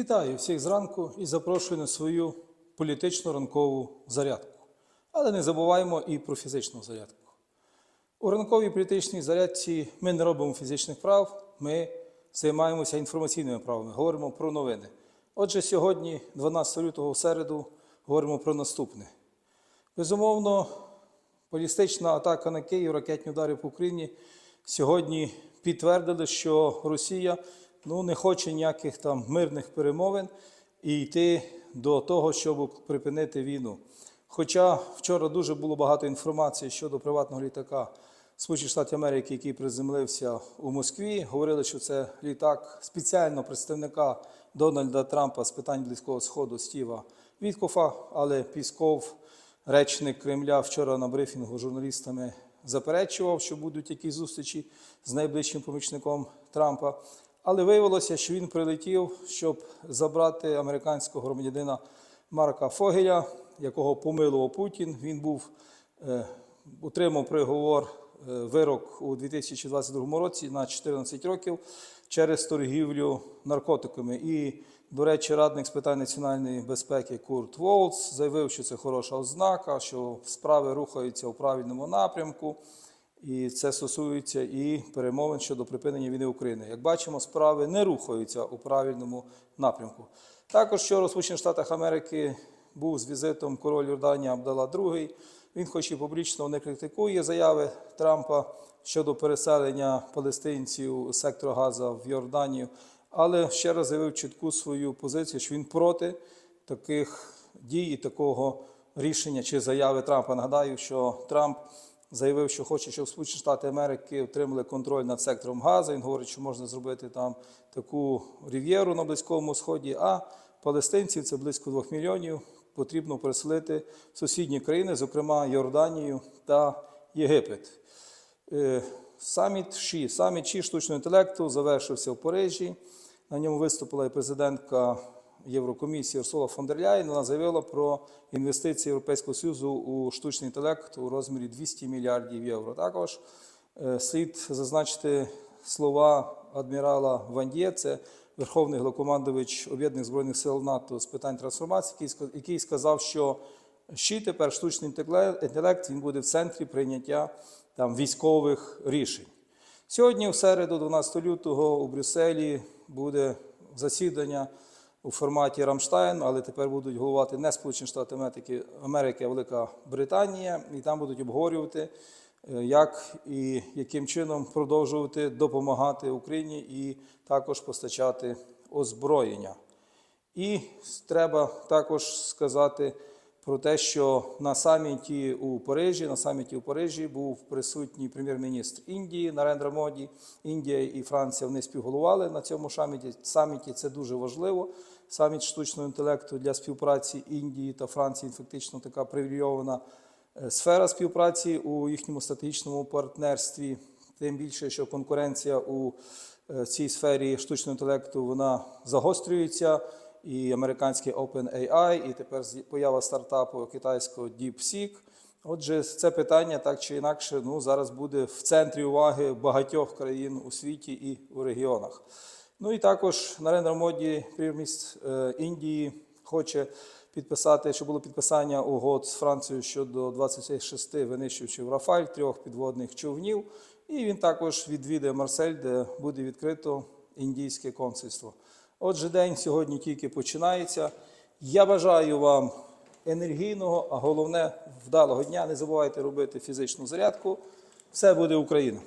Вітаю всіх зранку і запрошую на свою політичну ранкову зарядку. Але не забуваємо і про фізичну зарядку. У ранковій політичній зарядці ми не робимо фізичних прав, ми займаємося інформаційними правами, говоримо про новини. Отже, сьогодні, 12 лютого в середу, говоримо про наступне. Безумовно, балістична атака на Київ, ракетні удари по Україні сьогодні підтвердили, що Росія ну, не хоче ніяких там мирних перемовин і йти до того, щоб припинити війну. Хоча вчора дуже було багато інформації щодо приватного літака Сполучених Штатів Америки, який приземлився у Москві, говорили, що це літак спеціального представника Дональда Трампа з питань Близького Сходу Стіва Віткофа, але Пісков, речник Кремля, вчора на брифінгу журналістами заперечував, що будуть якісь зустрічі з найближчим помічником Трампа. Але виявилося, що він прилетів, щоб забрати американського громадянина Марка Фогеля, якого помилував Путін. Він був е, отримав приговор е, вирок у 2022 році на 14 років через торгівлю наркотиками. І, до речі, радник з питань національної безпеки Курт Волц заявив, що це хороша ознака, що справи рухаються у правильному напрямку. І це стосується і перемовин щодо припинення війни України. Як бачимо, справи не рухаються у правильному напрямку. Також вчора в Сполучених Штатах Америки був з візитом король Йорданії Абдала II. Він, хоч і публічно не критикує заяви Трампа щодо переселення палестинців з сектора Газа в Йорданію, але ще раз заявив чітку свою позицію, що він проти таких дій і такого рішення чи заяви Трампа. Нагадаю, що Трамп заявив, що хоче, щоб Сполучені Штати Америки отримали контроль над сектором Газа. Він говорить, що можна зробити там таку рів'єру на Близькому Сході. А палестинців це близько 2 мільйонів. Потрібно переселити в сусідні країни, зокрема Йорданію та Єгипет. Е, Саміт ШІ, саміт ШІ штучного інтелекту завершився в Парижі. На ньому виступила і президентка Єврокомісії Урсула фон дер Ляєн. Вона заявила про інвестиції Європейського Союзу у штучний інтелект у розмірі 200 мільярдів євро. Також е, слід зазначити слова адмірала Вандє, це Верховний Головкомандувач Об'єднаних Збройних сил НАТО з питань трансформації, який сказав, що ЩІ тепер штучний інтелект він буде в центрі прийняття там, військових рішень. Сьогодні, в середу, 12 лютого, у Брюсселі буде засідання у форматі Рамштайн, але тепер будуть головувати не Сполучені Штати Америки, Америки, а Велика Британія, і там будуть обговорювати, е, як і яким чином продовжувати допомагати Україні і також постачати озброєння. І треба також сказати про те, що на саміті у Парижі, на саміті у Парижі був присутній прем'єр-міністр Індії Нарендра Моді. Індія і Франція вони співголували на цьому саміті. Саміті це дуже важливо. Саміт штучного інтелекту для співпраці Індії та Франції фактично така привілейована е, сфера співпраці у їхньому стратегічному партнерстві. Тим більше, що конкуренція у е, цій сфері штучного інтелекту вона загострюється. І американський OpenAI, і тепер поява стартапу китайського DeepSeek. Отже, це питання так чи інакше ну, зараз буде в центрі уваги багатьох країн у світі і у регіонах. Ну і також Нарендра Моді, прем'єр-міністр е, Індії, хоче підписати, що було підписання угод з Францією щодо 26 винищувачів Рафаль, трьох підводних човнів. І він також відвідає Марсель, де буде відкрито індійське консульство. Отже, день сьогодні тільки починається. Я бажаю вам енергійного, а головне вдалого дня. Не забувайте робити фізичну зарядку. Все буде Україна!